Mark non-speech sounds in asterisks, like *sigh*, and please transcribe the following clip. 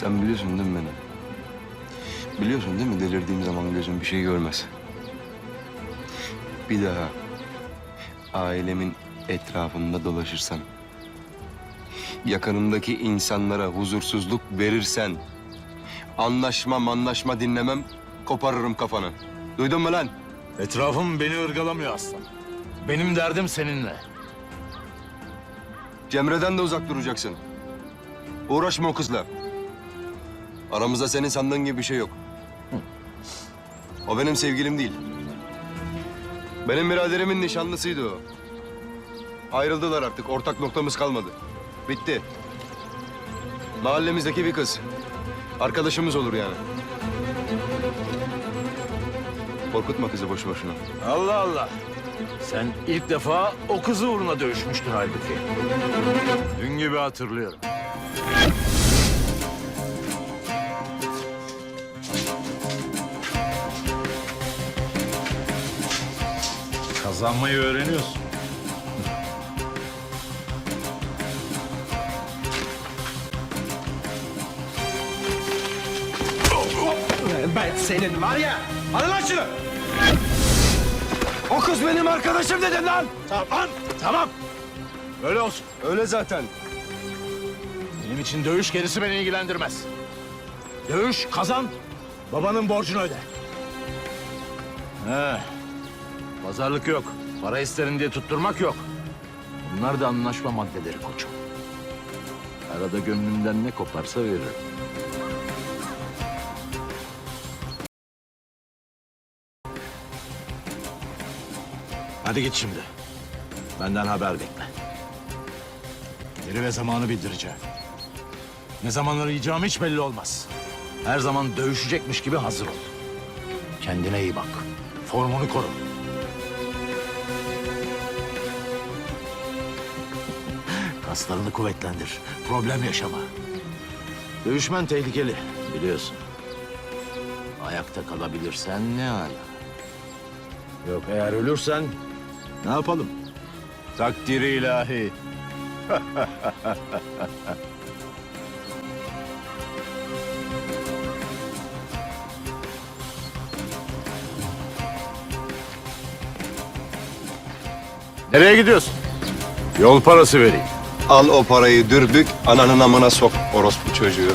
Sen biliyorsun değil mi beni? Biliyorsun değil mi delirdiğim zaman gözüm bir şey görmez. Bir daha ailemin etrafında dolaşırsan, yakınımdaki insanlara huzursuzluk verirsen, anlaşma anlaşma dinlemem, koparırım kafanı. Duydun mu lan? Etrafım beni ırgalamıyor aslan. Benim derdim seninle. Cemre'den de uzak duracaksın. Uğraşma o kızla. Aramızda senin sandığın gibi bir şey yok. O benim sevgilim değil. Benim biraderimin nişanlısıydı o. Ayrıldılar artık. Ortak noktamız kalmadı. Bitti. Mahallemizdeki bir kız. Arkadaşımız olur yani. Korkutma kızı boş boşuna. Allah Allah. Sen ilk defa o kızı uğruna dövüşmüştün halbuki. Dün gibi hatırlıyorum. Kazanmayı öğreniyorsun. Ben senin var ya. Hadi lan şunu. O kız benim arkadaşım dedim lan. Tamam, tamam. Öyle olsun. Öyle zaten. Benim için dövüş gerisi beni ilgilendirmez. Dövüş, kazan, babanın borcunu öde. He. Pazarlık yok. Para isterim diye tutturmak yok. Bunlar da anlaşma maddeleri koçum. Arada gönlümden ne koparsa veririm. Hadi git şimdi. Benden haber bekle. Yeri ve zamanı bildireceğim. Ne zaman arayacağım hiç belli olmaz. Her zaman dövüşecekmiş gibi hazır ol. Kendine iyi bak. Formunu koru. Kaslarını kuvvetlendir. Problem yaşama. Dövüşmen tehlikeli biliyorsun. Ayakta kalabilirsen ne ala. Yok eğer ölürsen ne yapalım? Takdiri ilahi. *laughs* Nereye gidiyorsun? Yol parası vereyim. Al o parayı dürbük, ananın amına sok orospu çocuğu.